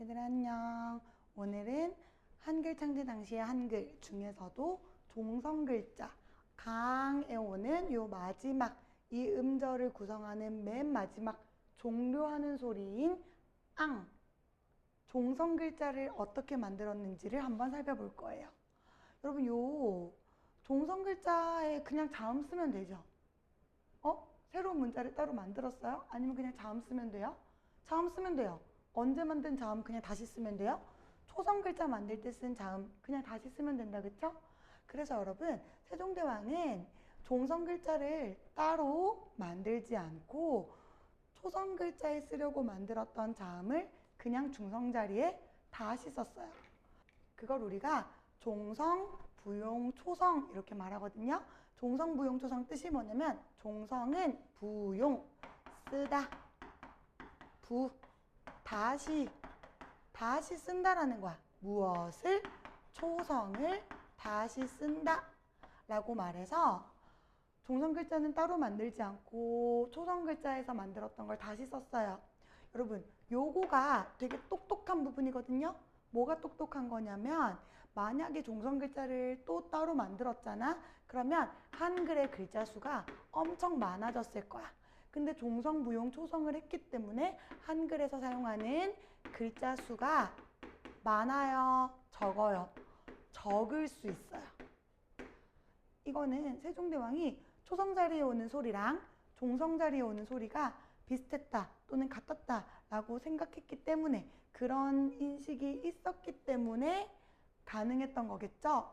얘들아 안녕. 오늘은 한글 창제 당시의 한글 중에서도 종성 글자 강에 오는 요 마지막 이 음절을 구성하는 맨 마지막 종료하는 소리인 앙 종성 글자를 어떻게 만들었는지를 한번 살펴볼 거예요. 여러분 요 종성 글자에 그냥 자음 쓰면 되죠. 어? 새로운 문자를 따로 만들었어요? 아니면 그냥 자음 쓰면 돼요? 자음 쓰면 돼요. 언제 만든 자음 그냥 다시 쓰면 돼요? 초성 글자 만들 때 쓴 자음 그냥 다시 쓰면 된다 그쵸? 그래서 여러분 세종대왕은 종성 글자를 따로 만들지 않고 초성 글자에 쓰려고 만들었던 자음을 그냥 중성 자리에 다시 썼어요. 그걸 우리가 종성, 부용, 초성 이렇게 말하거든요. 종성, 부용, 초성 뜻이 뭐냐면 종성은 부용, 쓰다, 부, 다시, 다시 쓴다라는 거야. 무엇을? 초성을 다시 쓴다 라고 말해서 종성 글자는 따로 만들지 않고 초성 글자에서 만들었던 걸 다시 썼어요. 여러분, 요거가 되게 똑똑한 부분이거든요. 뭐가 똑똑한 거냐면 만약에 종성 글자를 또 따로 만들었잖아. 그러면 한글의 글자 수가 엄청 많아졌을 거야. 근데 종성, 부용, 초성을 했기 때문에 한글에서 사용하는 글자 수가 많아요, 적어요. 적을 수 있어요. 이거는 세종대왕이 초성 자리에 오는 소리랑 종성 자리에 오는 소리가 비슷했다 또는 같았다 라고 생각했기 때문에 그런 인식이 있었기 때문에 가능했던 거겠죠?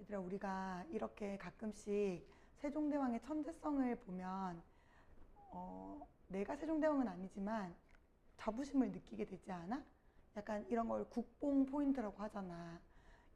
얘들아 우리가 이렇게 가끔씩 세종대왕의 천재성을 보면 어, 내가 세종대왕은 아니지만 자부심을 느끼게 되지 않아? 약간 이런 걸 국뽕 포인트라고 하잖아.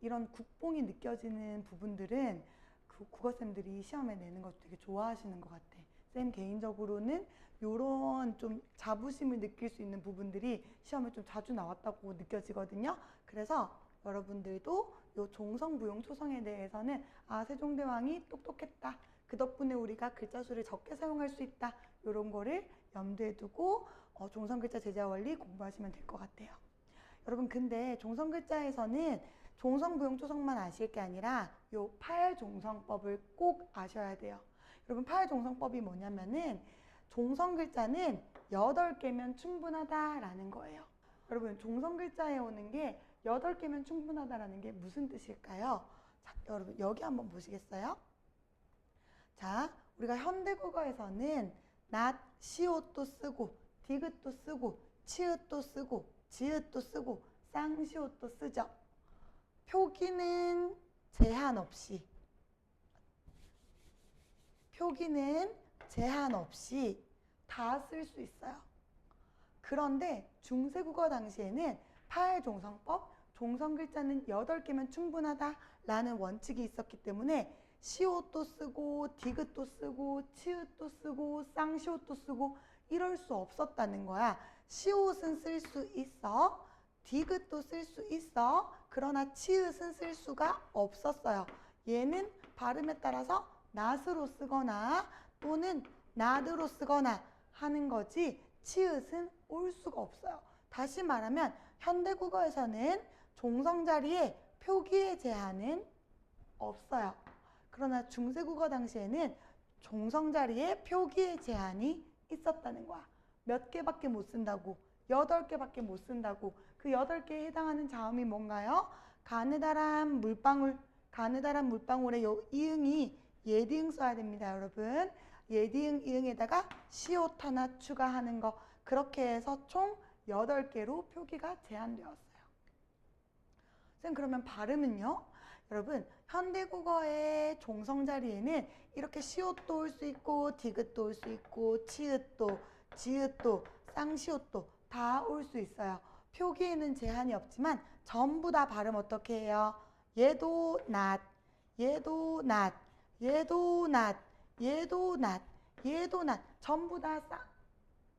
이런 국뽕이 느껴지는 부분들은 그 국어쌤들이 시험에 내는 거 되게 좋아하시는 것 같아. 쌤 개인적으로는 이런 좀 자부심을 느낄 수 있는 부분들이 시험에 좀 자주 나왔다고 느껴지거든요. 그래서 여러분들도 요 종성, 부용, 초성에 대해서는 아 세종대왕이 똑똑했다. 그 덕분에 우리가 글자 수를 적게 사용할 수 있다. 이런 거를 염두에 두고 어, 종성 글자 제자 원리 공부하시면 될 것 같아요. 여러분 근데 종성 글자에서는 종성, 부용, 초성만 아실 게 아니라 요 파열종성법을 꼭 아셔야 돼요. 여러분 파열종성법이 뭐냐면은 종성 글자는 8개면 충분하다라는 거예요. 여러분 종성 글자에 오는 게 8개면 충분하다라는 게 무슨 뜻일까요? 자, 여러분 여기 한번 보시겠어요? 자, 우리가 현대국어에서는 낫, 시옷도 쓰고 디귿도 쓰고 치읓도 쓰고 지읒도 쓰고 쌍시옷도 쓰죠. 표기는 제한 없이 표기는 제한 없이 다 쓸 수 있어요. 그런데 중세국어 당시에는 파해종성법, 종성 글자는 8개면 충분하다라는 원칙이 있었기 때문에 시옷도 쓰고 디귿도 쓰고 치읓도 쓰고 쌍시옷도 쓰고 이럴 수 없었다는 거야. 시옷은 쓸 수 있어. 디귿도 쓸 수 있어. 그러나 치읓은 쓸 수가 없었어요. 얘는 발음에 따라서 낫으로 쓰거나 또는 나드로 쓰거나 하는 거지 치읓은 올 수가 없어요. 다시 말하면 현대국어에서는 종성 자리에 표기의 제한은 없어요. 그러나 중세국어 당시에는 종성 자리에 표기의 제한이 있었다는 거야. 몇 개밖에 못 쓴다고. 여덟 개밖에 못 쓴다고. 그 여덟 개에 해당하는 자음이 뭔가요? 가느다란 물방울. 가느다란 물방울의 요 이응이 예디응 써야 됩니다, 여러분. 예디응 이응에다가 시옷 하나 추가하는 거. 그렇게 해서 총 여덟 개로 표기가 제한되었어요. 쌤 그러면 발음은요? 여러분 현대국어의 종성 자리에는 이렇게 시옷도 올 수 있고 디귿도 올 수 있고 치읓도 지읒도 쌍시옷도 다 올 수 있어요. 표기에는 제한이 없지만 전부 다 발음 어떻게 해요? 얘도 낫, 얘도 낫, 얘도 낫, 얘도 낫, 얘도 낫 전부 다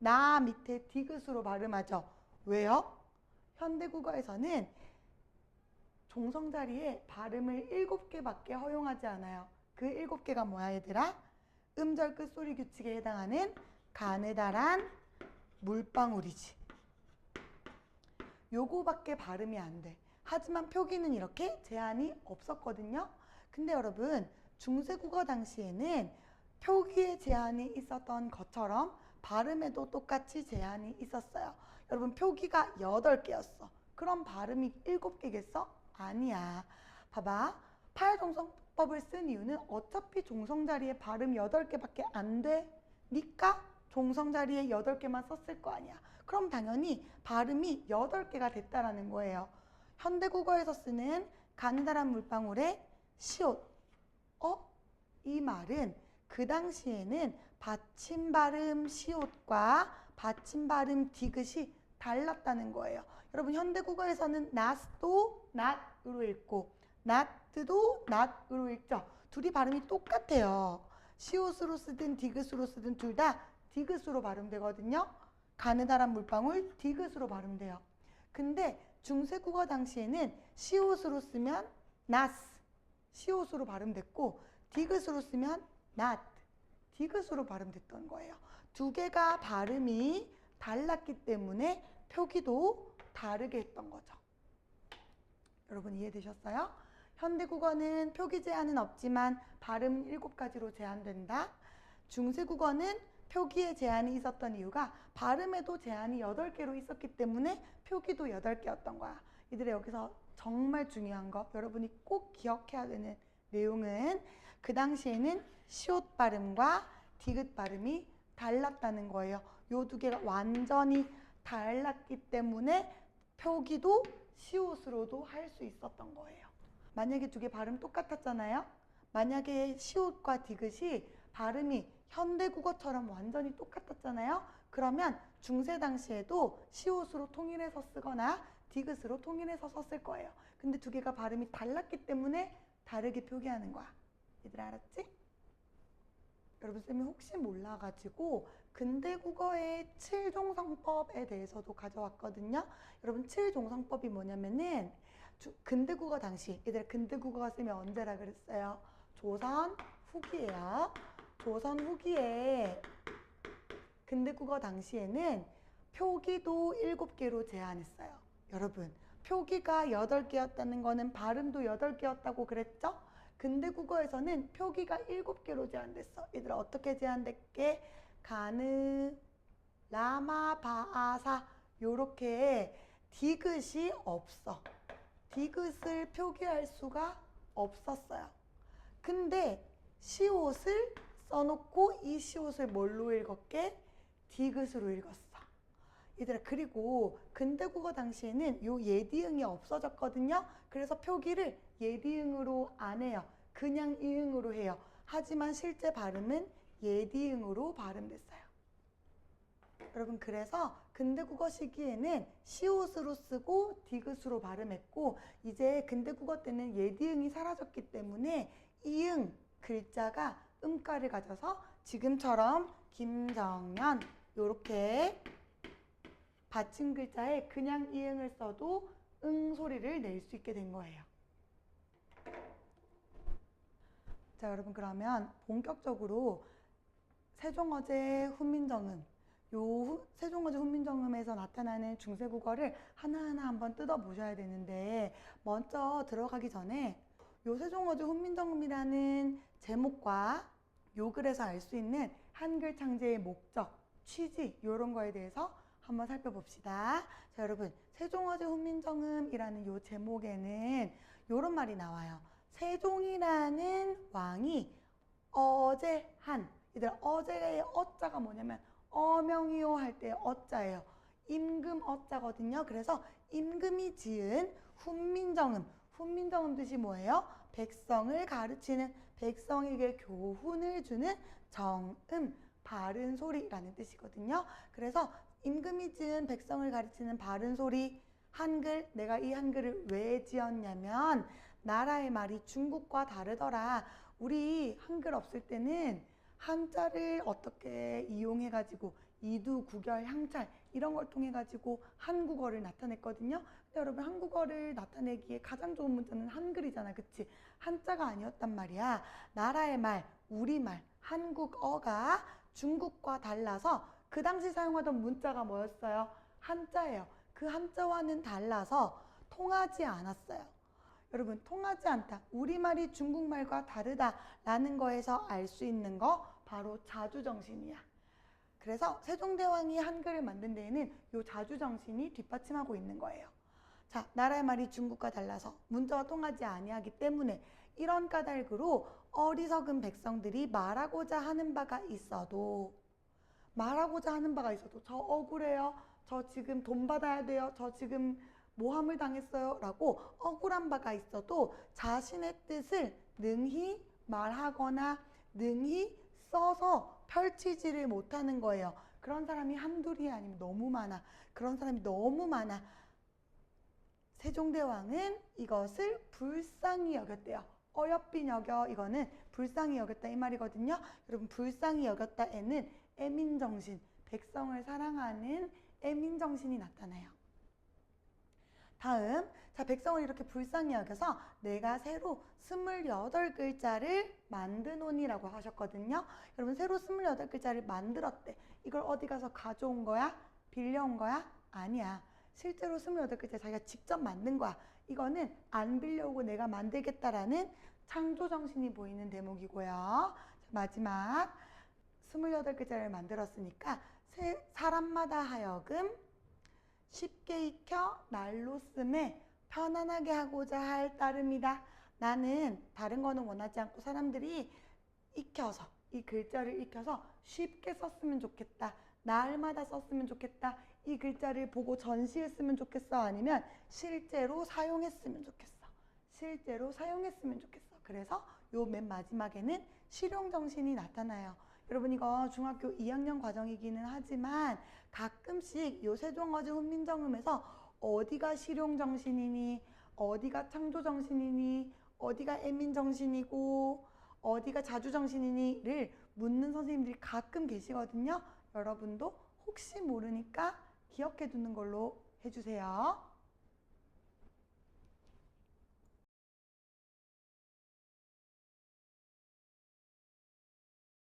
나 밑에 디귿으로 발음하죠. 왜요? 현대국어에서는 종성 자리에 발음을 일곱 개밖에 허용하지 않아요. 그 일곱 개가 뭐야 얘들아? 음절 끝 소리 규칙에 해당하는 가느다란 물방울이지. 요거밖에 발음이 안 돼. 하지만 표기는 이렇게 제한이 없었거든요. 근데 여러분, 중세국어 당시에는 표기에 제한이 있었던 것처럼 발음에도 똑같이 제한이 있었어요. 여러분, 표기가 8개였어. 그럼 발음이 7개겠어? 아니야. 봐봐. 파일종성법을 쓴 이유는 어차피 종성 자리에 발음 8개밖에 안 되니까 종성 자리에 8개만 썼을 거 아니야. 그럼 당연히 발음이 8개가 됐다라는 거예요. 현대국어에서 쓰는 가느다란 물방울의 시옷. 어? 이 말은 그 당시에는 받침 발음 시옷과 받침 발음 디귿이 달랐다는 거예요. 여러분 현대 국어에서는 not도 not으로 읽고 not도 not으로 읽죠. 둘이 발음이 똑같아요. 시옷으로 쓰든 디귿으로 쓰든 둘 다 디귿으로 발음되거든요. 가느다란 물방울 디귿으로 발음돼요. 근데 중세 국어 당시에는 시옷으로 쓰면 nas 시옷으로 발음됐고 디귿으로 쓰면 not 디귿으로 발음됐던 거예요. 두 개가 발음이 달랐기 때문에 표기도 다르게 했던 거죠. 여러분 이해되셨어요? 현대국어는 표기 제한은 없지만 발음 7가지로 제한된다. 중세국어는 표기에 제한이 있었던 이유가 발음에도 제한이 8개로 있었기 때문에 표기도 8개였던 거야. 이들의 여기서 정말 중요한 거 여러분이 꼭 기억해야 되는 내용은 그 당시에는 시옷 발음과 디귿 발음이 달랐다는 거예요. 요 두 개가 완전히 달랐기 때문에 표기도 시옷으로도 할 수 있었던 거예요. 만약에 두 개 발음 똑같았잖아요. 만약에 시옷과 디귿이 발음이 현대국어처럼 완전히 똑같았잖아요. 그러면 중세 당시에도 시옷으로 통일해서 쓰거나 디귿으로 통일해서 썼을 거예요. 근데 두 개가 발음이 달랐기 때문에 다르게 표기하는 거야. 얘들 알았지? 여러분 쌤이 혹시 몰라가지고 근대 국어의 칠종성법에 대해서도 가져왔거든요. 여러분 칠종성법이 뭐냐면은 주- 근대 국어 당시 얘들 근대 국어가 쌤이 언제라 그랬어요? 조선 후기예요. 조선 후기에 근대 국어 당시에는 표기도 일곱 개로 제한했어요. 여러분 표기가 여덟 개였다는 거는 발음도 여덟 개였다고 그랬죠? 근대 국어에서는 표기가 일곱 개로 제한됐어. 얘들아 어떻게 제한됐게? 가느, 라마, 바아사 요렇게 디귿이 없어. 디귿을 표기할 수가 없었어요. 근데 시옷을 써놓고 이 시옷을 뭘로 읽었게? 디귿으로 읽었어. 얘들아 그리고 근대국어 당시에는 요 예디응이 없어졌거든요. 그래서 표기를 예디응으로 안 해요. 그냥 이응으로 해요. 하지만 실제 발음은 예디응으로 발음됐어요. 여러분 그래서 근대국어 시기에는 시옷으로 쓰고 디귿으로 발음했고 이제 근대국어 때는 예디응이 사라졌기 때문에 이응 글자가 음가를 가져서 지금처럼 김정연 요렇게 받침 글자에 그냥 이응을 써도 응 소리를 낼 수 있게 된 거예요. 자, 여러분 그러면 본격적으로 세종어제 훈민정음 요 후- 세종어제 훈민정음에서 나타나는 중세국어를 하나하나 한번 뜯어 보셔야 되는데 먼저 들어가기 전에 요 세종어제 훈민정음이라는 제목과 요 글에서 알 수 있는 한글 창제의 목적, 취지 이런 거에 대해서 한번 살펴봅시다. 자, 여러분 세종어제 훈민정음이라는 요 제목에는 요런 말이 나와요. 세종이라는 왕이 어제 한 얘들 어제의 어자가 뭐냐면 어명이요 할 때 어자예요. 임금 어자거든요. 그래서 임금이 지은 훈민정음 훈민정음 뜻이 뭐예요? 백성을 가르치는 백성에게 교훈을 주는 정음 바른 소리라는 뜻이거든요. 그래서 임금이 지은 백성을 가르치는 바른 소리 한글 내가 이 한글을 왜 지었냐면 나라의 말이 중국과 다르더라. 우리 한글 없을 때는 한자를 어떻게 이용해 가지고 이두 구결 향찰 이런 걸 통해 가지고 한국어를 나타냈거든요. 근데 여러분 한국어를 나타내기에 가장 좋은 문자는 한글이잖아. 그치? 한자가 아니었단 말이야. 나라의 말, 우리말, 한국어가 중국과 달라서 그 당시 사용하던 문자가 뭐였어요? 한자예요. 그그 한자와는 달라서 통하지 않았어요. 여러분, 통하지 않다. 우리말이 중국말과 다르다라는 거에서 알 수 있는 거 바로 자주정신이야. 그래서 세종대왕이 한글을 만든 데에는 이 자주정신이 뒷받침하고 있는 거예요. 자, 나라의 말이 중국과 달라서 문자와 통하지 아니하기 때문에 이런 까닭으로 어리석은 백성들이 말하고자 하는 바가 있어도 말하고자 하는 바가 있어도 저 억울해요. 저 지금 돈 받아야 돼요. 저 지금 모함을 당했어요. 라고 억울한 바가 있어도 자신의 뜻을 능히 말하거나 능히 써서 펼치지를 못하는 거예요. 그런 사람이 한둘이 아니면 너무 많아. 그런 사람이 너무 많아. 세종대왕은 이것을 불쌍히 여겼대요. 어여삐 여겨 이거는 불쌍히 여겼다 이 말이거든요. 여러분 불쌍히 여겼다에는 애민정신, 백성을 사랑하는 애민정신이 나타나요. 다음, 자 백성을 이렇게 불쌍히 여겨서 내가 새로 28글자를 만드노니라고 하셨거든요. 여러분 새로 28글자를 만들었대. 이걸 어디 가서 가져온 거야? 빌려온 거야? 아니야. 실제로 28글자 자기가 직접 만든 거야. 이거는 안 빌려오고 내가 만들겠다라는 창조 정신이 보이는 대목이고요. 자, 마지막 28글자를 만들었으니까 세- 사람마다 하여금 쉽게 익혀 날로 쓰매 편안하게 하고자 할 따름이다. 나는 다른 거는 원하지 않고 사람들이 익혀서 이 글자를 익혀서 쉽게 썼으면 좋겠다. 날마다 썼으면 좋겠다. 이 글자를 보고 전시했으면 좋겠어. 아니면 실제로 사용했으면 좋겠어. 실제로 사용했으면 좋겠어. 그래서 요 맨 마지막에는 실용 정신이 나타나요. 여러분 이거 중학교 2학년 과정이기는 하지만 가끔씩 요 세종어제 훈민정음에서 어디가 실용 정신이니 어디가 창조 정신이니 어디가 애민 정신이고 어디가 자주 정신이니를 묻는 선생님들이 가끔 계시거든요. 여러분도 혹시 모르니까 기억해 두는 걸로 해주세요.